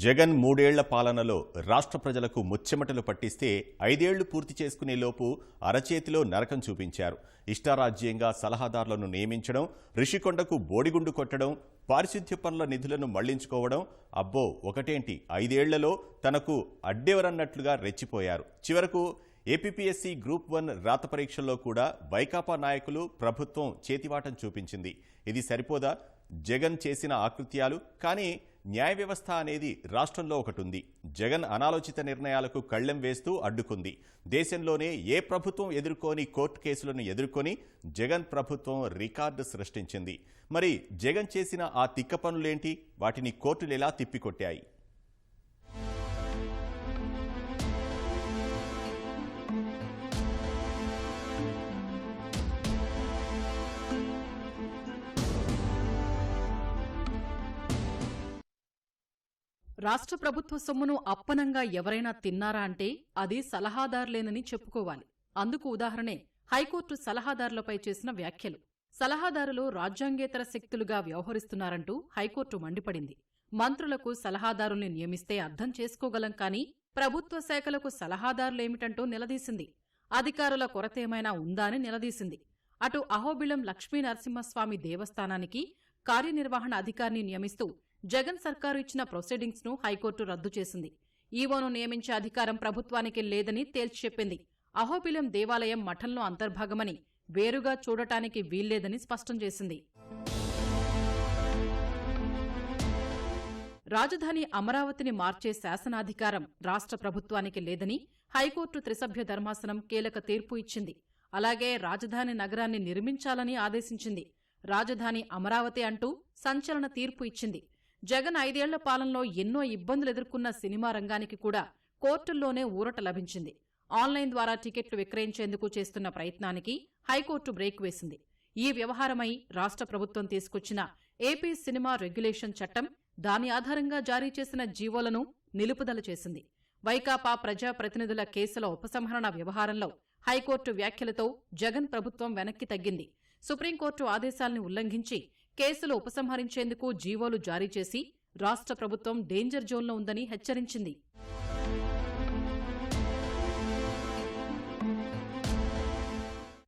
జగన్ మూడేళ్ళ పాలనలో రాష్ట్ర ప్రజలకు ముచ్చెమటలు పట్టిస్తే ఐదేళ్ళు పూర్తి చేసుకునే లోపు అరచేతిలో నరకం చూపించారు. ఇష్టారాజ్యంగా సలహాదారులను నియమించడం రిషికొండకు బోడిగుండు కొట్టడం పారిశుద్ధ్య పనుల నిధులను మళ్ళించుకోవడం అబ్బో ఒకటేంటి? ఐదేళ్ళలో తనకు అడ్డెవరన్నట్లుగా రెచ్చిపోయారు. చివరకు ఏపీపీఎస్సీ గ్రూప్ వన్ రాత పరీక్షల్లో కూడా వైకాపా నాయకులు ప్రభుత్వం చేతివాటం చూపించింది. ఇది సరిపోదా? జగన్ చేసిన ఆకృత్యాలు? కానీ న్యాయ వ్యవస్థ అనేది రాష్ట్రంలో ఒకటి ఉంది జగన్ అనాలోచిత నిర్ణయాలకు కళ్ళెం వేస్తూ అడ్డుకుంది. దేశంలోనే ఏ ప్రభుత్వం ఎదుర్కొని కోర్టు కేసులను ఎదుర్కొని జగన్ ప్రభుత్వం రికార్డు సృష్టించింది. మరి జగన్ చేసిన ఆ తిక్క పనులేంటి? వాటిని కోర్టులు ఎలా తిప్పికొట్టాయి? రాష్ట్ర ప్రభుత్వ సొమ్మును అప్పనంగా ఎవరైనా తిన్నారా అంటే అది సలహాదారులేనని చెప్పుకోవాలి. అందుకు ఉదాహరణే హైకోర్టు సలహాదారులపై చేసిన వ్యాఖ్యలు. సలహాదారులు రాజ్యాంగేతర శక్తులుగా వ్యవహరిస్తున్నారంటూ హైకోర్టు మండిపడింది. మంత్రులకు సలహాదారుల్ని నియమిస్తే అర్థం చేసుకోగలం కానీ ప్రభుత్వ శాఖలకు సలహాదారులేమిటంటూ నిలదీసింది. అధికారుల కొరతేమైనా ఉందా అని నిలదీసింది. అటు అహోబిళం లక్ష్మీ నరసింహస్వామి దేవస్థానానికి కార్యనిర్వహణ అధికారిని నియమిస్తూ జగన్ సర్కారు ఇచ్చిన ప్రొసీడింగ్స్ను హైకోర్టు రద్దు చేసింది. ఈవోను నియమించే అధికారం ప్రభుత్వానికి లేదని తేల్చి చెప్పింది. అహోబిలం దేవాలయం మఠంలో అంతర్భాగమని వేరుగా చూడటానికి వీల్లేదని స్పష్టం చేసింది. రాజధాని అమరావతిని మార్చే శాసనాధికారం రాష్ట్ర ప్రభుత్వానికి లేదని హైకోర్టు త్రిసభ్య ధర్మాసనం కీలక తీర్పు ఇచ్చింది. అలాగే రాజధాని నగరాన్ని నిర్మించాలని ఆదేశించింది. రాజధాని అమరావతి అంటూ సంచలన తీర్పు ఇచ్చింది. జగన్ ఐదేళ్ళ పాలనలో ఎన్నో ఇబ్బందులు ఎదుర్కొన్న సినిమా రంగానికి కూడా కోర్టుల్లోనే ఊరట లభించింది. ఆన్లైన్ ద్వారా టికెట్లు విక్రయించేందుకు చేస్తున్న ప్రయత్నానికి హైకోర్టు బ్రేక్ వేసింది. ఈ వ్యవహారమై రాష్ట్ర ప్రభుత్వం తీసుకొచ్చిన ఏపీ సినిమా రెగ్యులేషన్ చట్టం దాని ఆధారంగా జారీ చేసిన జీవోలను నిలుపుదల చేసింది. వైకాపా ప్రజాప్రతినిధుల కేసుల ఉపసంహరణ వ్యవహారంలో హైకోర్టు వ్యాఖ్యలతో జగన్ ప్రభుత్వం వెనక్కి తగ్గింది. సుప్రీంకోర్టు ఆదేశాల్ని ఉల్లంఘించి కేసులు ఉపసంహరించేందుకు జీవోలు జారీ చేసి రాష్ట్ర ప్రభుత్వం డేంజర్ జోన్లో ఉందని హెచ్చరించింది.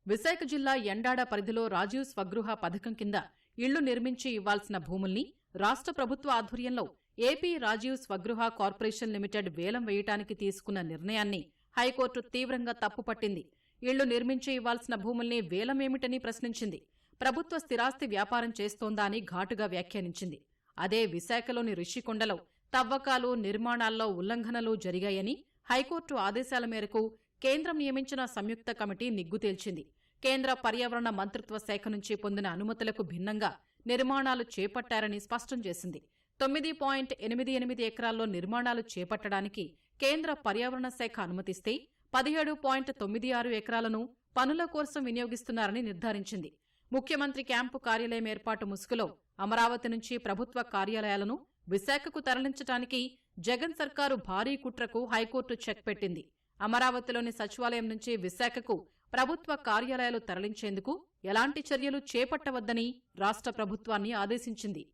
విశాఖ జిల్లా ఎండాడ పరిధిలో రాజీవ్ స్వగృహ పథకం కింద ఇళ్ళు నిర్మించి ఇవ్వాల్సిన భూముల్ని రాష్ట్ర ప్రభుత్వ ఆధ్వర్యంలో AP Rajiv Swagruha corporation limited వేలం వేయటానికి తీసుకున్న నిర్ణయాన్ని హైకోర్టు తీవ్రంగా తప్పుపట్టింది. ఇళ్ళు నిర్మించి ఇవ్వాల్సిన భూముల్ని వేలమేమిటని ప్రశ్నించింది. ప్రభుత్వ స్థిరాస్తి వ్యాపారం చేస్తోందా అని ఘాటుగా వ్యాఖ్యానించింది. అదే విశాఖలోని రిషికొండలో తవ్వకాలు నిర్మాణాల్లో ఉల్లంఘనలు జరిగాయని హైకోర్టు ఆదేశాల మేరకు కేంద్రం నియమించిన సంయుక్త కమిటీ నిగ్గు తేల్చింది. కేంద్ర పర్యావరణ మంత్రిత్వ శాఖ నుంచి పొందిన అనుమతులకు భిన్నంగా నిర్మాణాలు చేపట్టారని స్పష్టం చేసింది. తొమ్మిది పాయింట్ ఎనిమిది ఎనిమిది ఎకరాల్లో నిర్మాణాలు చేపట్టడానికి కేంద్ర పర్యావరణ శాఖ అనుమతిస్తే పదిహేడు పాయింట్ తొమ్మిది ఆరు ఎకరాలను పనుల కోసం వినియోగిస్తున్నారని నిర్ధారించింది. ముఖ్యమంత్రి క్యాంపు కార్యాలయం ఏర్పాటు ముసుగులో అమరావతి నుంచి ప్రభుత్వ కార్యాలయాలను విశాఖకు తరలించటానికి జగన్ సర్కారు భారీ కుట్రకు హైకోర్టు చెక్ పెట్టింది. అమరావతిలోని సచివాలయం నుంచి విశాఖకు ప్రభుత్వ కార్యాలయాలు తరలించేందుకు ఎలాంటి చర్యలు చేపట్టవద్దని రాష్ట్ర ప్రభుత్వాన్ని ఆదేశించింది.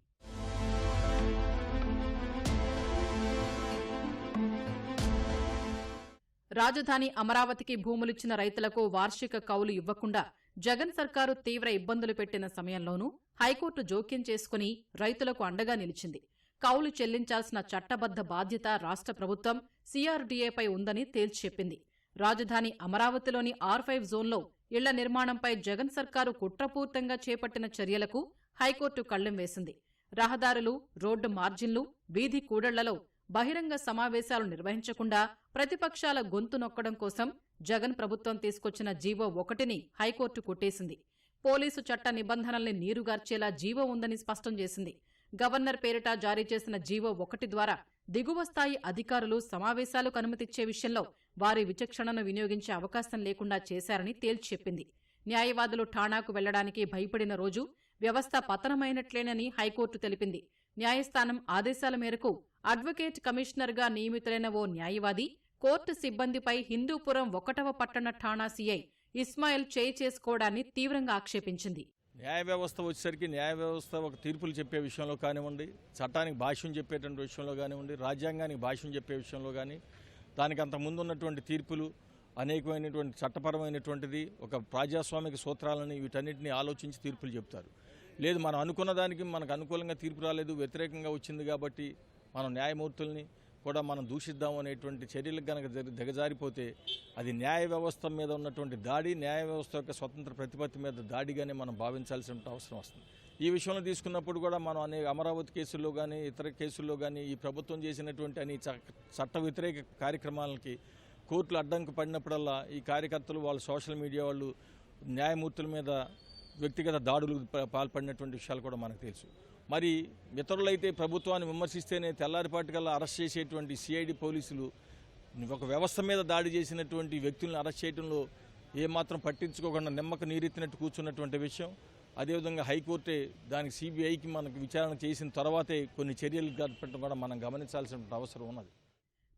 రాజధాని అమరావతికి భూములిచ్చిన రైతులకు వార్షిక కౌలు ఇవ్వకుండా జగన్ సర్కారు తీవ్ర ఇబ్బందులు పెట్టిన సమయంలోనూ హైకోర్టు జోక్యం చేసుకుని రైతులకు అండగా నిలిచింది. కౌలు చెల్లించాల్సిన చట్టబద్ద బాధ్యత రాష్ట్ర ప్రభుత్వం సీఆర్డీఏపై ఉందని తేల్చి చెప్పింది. రాజధాని అమరావతిలోని ఆర్ ఫైవ్ జోన్లో ఇళ్ళ నిర్మాణంపై జగన్ సర్కారు కుట్రపూర్తంగా చేపట్టిన చర్యలకు హైకోర్టు కళ్ళెం వేసింది. రహదారులు రోడ్డు మార్జిన్లు వీధి కూడళ్ళలో బహిరంగ సమావేశాలు నిర్వహించకుండా ప్రతిపక్షాల గొంతు నొక్కడం కోసం జగన్ ప్రభుత్వం తీసుకొచ్చిన జీవో ఒకటిని హైకోర్టు కొట్టేసింది. పోలీసు చట్ట నిబంధనల్ని నీరుగార్చేలా జీవో ఉందని స్పష్టం చేసింది. గవర్నర్ పేరిట జారీ చేసిన జీవో ఒకటి ద్వారా దిగువ స్థాయి అధికారులు సమావేశాలకు అనుమతిచ్చే విషయంలో వారి విచక్షణను వినియోగించే అవకాశం లేకుండా చేశారని తేల్చి చెప్పింది. న్యాయవాదులు ఠాణాకు వెళ్ళడానికి భయపడిన రోజు వ్యవస్థ పతనమైనట్లేనని హైకోర్టు తెలిపింది. న్యాయస్థానం ఆదేశాల మేరకు అడ్వకేట్ కమిషనర్గా నియమితులైన ఓ న్యాయవాది కోర్టు సిబ్బందిపై హిందూపురం ఒకటవ పట్టణ ఠాణా సీఐ ఇస్మాయిల్ చేయి చేసుకోవడాన్ని తీవ్రంగా ఆక్షేపించింది. న్యాయ వ్యవస్థ వచ్చేసరికి న్యాయ వ్యవస్థ ఒక తీర్పులు చెప్పే విషయంలో కానివ్వండి చట్టానికి భాష్యం చెప్పేటువంటి విషయంలో కానివ్వండి రాజ్యాంగానికి భాష్యం చెప్పే విషయంలో కానీ దానికి అంత ముందు ఉన్నటువంటి తీర్పులు అనేకమైనటువంటి చట్టపరమైనటువంటిది ఒక ప్రజాస్వామిక సూత్రాలని వీటన్నిటిని ఆలోచించి తీర్పులు చెప్తారు. లేదు మనం అనుకున్న దానికి మనకు అనుకూలంగా తీర్పు రాలేదు వ్యతిరేకంగా వచ్చింది కాబట్టి మనం న్యాయమూర్తుల్ని కూడా మనం దూషిద్దాం అనేటువంటి చర్యలకు కనుక దిగజారిపోతే అది న్యాయ వ్యవస్థ మీద ఉన్నటువంటి దాడి న్యాయ వ్యవస్థ యొక్క స్వతంత్ర ప్రతిపత్తి మీద దాడిగానే మనం భావించాల్సిన అవసరం వస్తుంది. ఈ విషయంలో తీసుకున్నప్పుడు కూడా మనం అనేక అమరావతి కేసుల్లో కానీ ఇతర కేసుల్లో కానీ ఈ ప్రభుత్వం చేసినటువంటి అని చట్ట వ్యతిరేక కార్యక్రమాలకి కోర్టులు అడ్డంకు పడినప్పుడల్లా ఈ కార్యకర్తలు వాళ్ళ సోషల్ మీడియా వాళ్ళు న్యాయమూర్తుల మీద వ్యక్తిగత దాడులకు ప- పాల్పడినటువంటి విషయాలు కూడా మనకు తెలుసు. మరి ఇతరులైతే ప్రభుత్వాన్ని విమర్శిస్తేనే తెల్లారిపాటికల్లా అరెస్ట్ చేసేటువంటి సిఐడి పోలీసులు ఒక వ్యవస్థ మీద దాడి చేసినటువంటి వ్యక్తులను అరెస్ట్ చేయడంలో ఏమాత్రం పట్టించుకోకుండా నిమ్మక నీరెత్తినట్టు కూర్చున్నటువంటి విషయం. అదేవిధంగా హైకోర్టే దానికి సిబిఐకి మనకు విచారణ చేసిన తర్వాతే కొన్ని చర్యలు జరపడం కూడా మనం గమనించాల్సిన అవసరం ఉన్నది.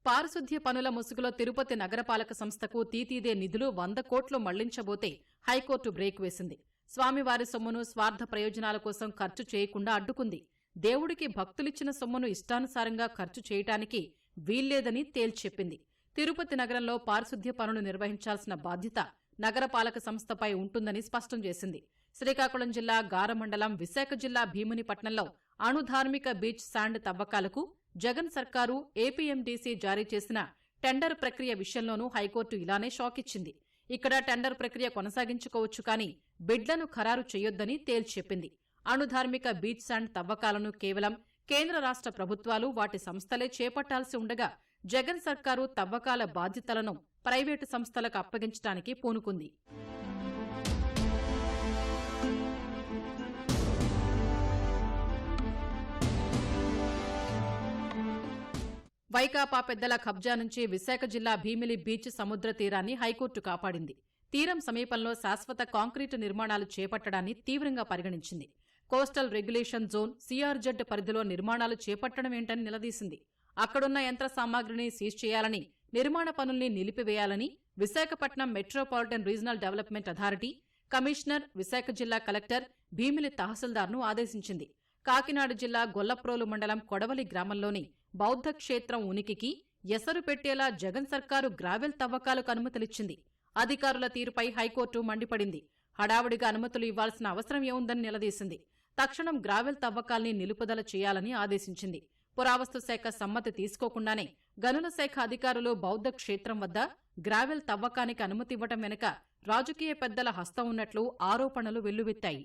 పారిశుద్ధ్య పనుల ముసుగులో తిరుపతి నగరపాలక సంస్థకు తీతీదే నిధులు వంద కోట్లు మళ్ళించబోతే హైకోర్టు బ్రేక్ వేసింది. స్వామివారి సొమ్మును స్వార్థ ప్రయోజనాల కోసం ఖర్చు చేయకుండా అడ్డుకుంది. దేవుడికి భక్తులిచ్చిన సొమ్మును ఇష్టానుసారంగా ఖర్చు చేయటానికి వీల్లేదని తేల్చెప్పింది తిరుపతి నగరంలో పారిశుద్ధ్య పనులు నిర్వహించాల్సిన బాధ్యత నగరపాలక సంస్థపై ఉంటుందని స్పష్టం చేసింది. శ్రీకాకుళం జిల్లా గారమండలం విశాఖ జిల్లా భీమునిపట్నంలో అణుధార్మిక బీచ్ శాండ్ తవ్వకాలకు జగన్ సర్కారు ఏపీఎండీసీ జారీ చేసిన టెండర్ ప్రక్రియ విషయంలోనూ హైకోర్టు ఇలానే షాకిచ్చింది. ఇక్కడ టెండర్ ప్రక్రియ కొనసాగించుకోవచ్చు కానీ బిడ్లను ఖరారు చేయొద్దని తేల్చెప్పింది అణుధార్మిక బీచ్ శాండ్ తవ్వకాలను కేవలం కేంద్ర రాష్ట్ర ప్రభుత్వాలు వాటి సంస్థలే చేపట్టాల్సి ఉండగా జగన్ సర్కారు తవ్వకాల బాధ్యతలను ప్రైవేటు సంస్థలకు అప్పగించడానికి పూనుకుంది. వైకాపా పెద్దల కబ్జా నుంచి విశాఖ జిల్లా భీమిలి బీచ్ సముద్ర తీరాన్ని హైకోర్టు కాపాడింది. తీరం సమీపంలో శాశ్వత కాంక్రీటు నిర్మాణాలు చేపట్టడాన్ని తీవ్రంగా పరిగణించింది. కోస్టల్ రెగ్యులేషన్ జోన్ సిఆర్జెడ్ పరిధిలో నిర్మాణాలు చేపట్టడం ఏంటని నిలదీసింది. అక్కడున్న యంత్ర సామాగ్రిని సీజ్ చేయాలని నిర్మాణ పనుల్ని నిలిపివేయాలని Visakhapatnam metropolitan regional development authority commissioner Visakha జిల్లా కలెక్టర్ భీమిలి తహసీల్దార్ను ఆదేశించింది. కాకినాడ జిల్లా గొల్లప్రోలు మండలం కొడవలి గ్రామంలోని బౌద్ధ క్షేత్రం ఉనికికి ఎసరు పెట్టేలా జగన్ సర్కారు గ్రావెల్ తవ్వకాలకు అనుమతులిచ్చింది. అధికారుల తీరుపై హైకోర్టు మండిపడింది. హడావుడిగా అనుమతులు ఇవ్వాల్సిన అవసరం ఏముందని నిలదీసింది. తక్షణం గ్రావెల్ తవ్వకాల్ని నిలుపుదల చేయాలని ఆదేశించింది. పురావస్తు శాఖ సమ్మతి తీసుకోకుండానే గనుల శాఖ అధికారులు బౌద్ధ క్షేత్రం వద్ద గ్రావెల్ తవ్వకానికి అనుమతి ఇవ్వటం వెనుక రాజకీయ పెద్దల హస్తం ఉన్నట్లు ఆరోపణలు వెల్లువెత్తాయి.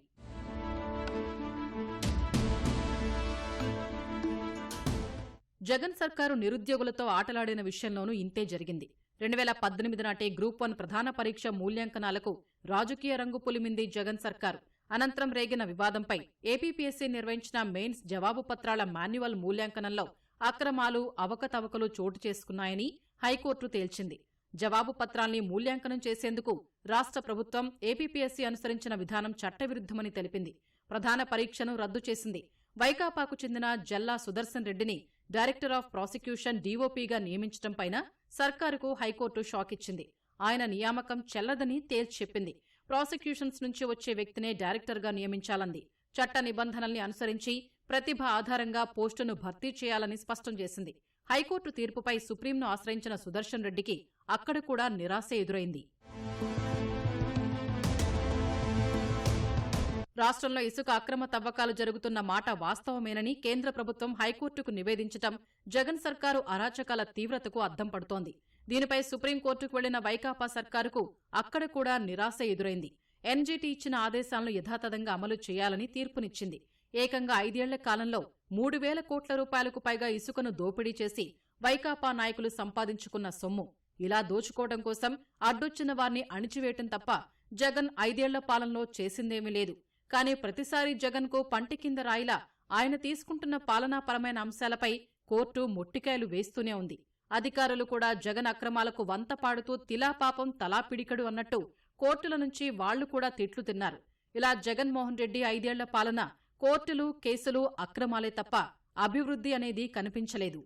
జగన్ సర్కారు నిరుద్యోగులతో ఆటలాడిన విషయంలోనూ ఇంతే జరిగింది. రెండు వేల పద్దెనిమిది నాటి గ్రూప్ వన్ ప్రధాన పరీక్ష మూల్యాంకనాలకు రాజకీయ రంగు పులిమింది జగన్ సర్కారు. అనంతరం రేగిన వివాదంపై ఏపీపీఎస్సీ నిర్వహించిన మెయిన్స్ జవాబు పత్రాల మాన్యువల్ మూల్యాంకనంలో అక్రమాలు అవకతవకలు చోటు చేసుకున్నాయని హైకోర్టు తేల్చింది. జవాబు పత్రాల్ని మూల్యాంకనం చేసేందుకు రాష్ట్ర ప్రభుత్వం ఏపీపీఎస్సీ అనుసరించిన విధానం చట్టవిరుద్ధమని తెలిపింది. ప్రధాన పరీక్షను రద్దు చేసింది వైకాపాకు చెందిన జల్లా సుదర్శన్ రెడ్డిని డైరెక్టర్ ఆఫ్ ప్రాసిక్యూషన్ డీఓపీగా నియమించడంపైన సర్కారుకు హైకోర్టు షాక్ ఇచ్చింది. ఆయన నియామకం చెల్లదని తేల్చెప్పింది ప్రాసిక్యూషన్స్ నుంచి వచ్చే వ్యక్తినే డైరెక్టర్గా నియమించాలంది. చట్ట నిబంధనల్ని అనుసరించి ప్రతిభ ఆధారంగా పోస్టును భర్తీ చేయాలని స్పష్టం చేసింది. హైకోర్టు తీర్పుపై సుప్రీంను ఆశ్రయించిన సుదర్శన్ రెడ్డికి అక్కడ కూడా నిరాశ ఎదురైంది. రాష్ట్రంలో ఇసుక అక్రమ తవ్వకాలు జరుగుతున్న మాట వాస్తవమేనని కేంద్ర ప్రభుత్వం హైకోర్టుకు నివేదించటం జగన్ సర్కారు అరాచకాల తీవ్రతకు అద్దం పడుతోంది. దీనిపై సుప్రీంకోర్టుకు వెళ్ళిన వైకాపా సర్కారుకు అక్కడ కూడా నిరాశ ఎదురైంది. ఎన్జీటీ ఇచ్చిన ఆదేశాలను యథాతథంగా అమలు చేయాలని తీర్పునిచ్చింది. ఏకంగా ఐదేళ్ళ కాలంలో మూడు వేల కోట్ల రూపాయలకు పైగా ఇసుకను దోపిడీ చేసి వైకాపా నాయకులు సంపాదించుకున్న సొమ్ము. ఇలా దోచుకోవడం కోసం అడ్డొచ్చిన వారిని అణిచివేయటం తప్ప జగన్ ఐదేళ్ళ పాలనలో చేసిందేమీ లేదు. కానీ ప్రతిసారి జగన్కు పంటి కింద రాయిలా ఆయన తీసుకుంటున్న పాలనాపరమైన అంశాలపై కోర్టు మొట్టికాయలు వేస్తూనే ఉంది. అధికారులు కూడా జగన్ అక్రమాలకు వంత పాడుతూ తిలాపాపం తలా పిడికడు అన్నట్టు కోర్టుల నుంచి వాళ్ళు కూడా తిట్లు తిన్నారు. ఇలా జగన్మోహన్ రెడ్డి ఐదేళ్ళ పాలన కోర్టులు కేసులు అక్రమాలే తప్ప అభివృద్ధి అనేది కనిపించలేదు.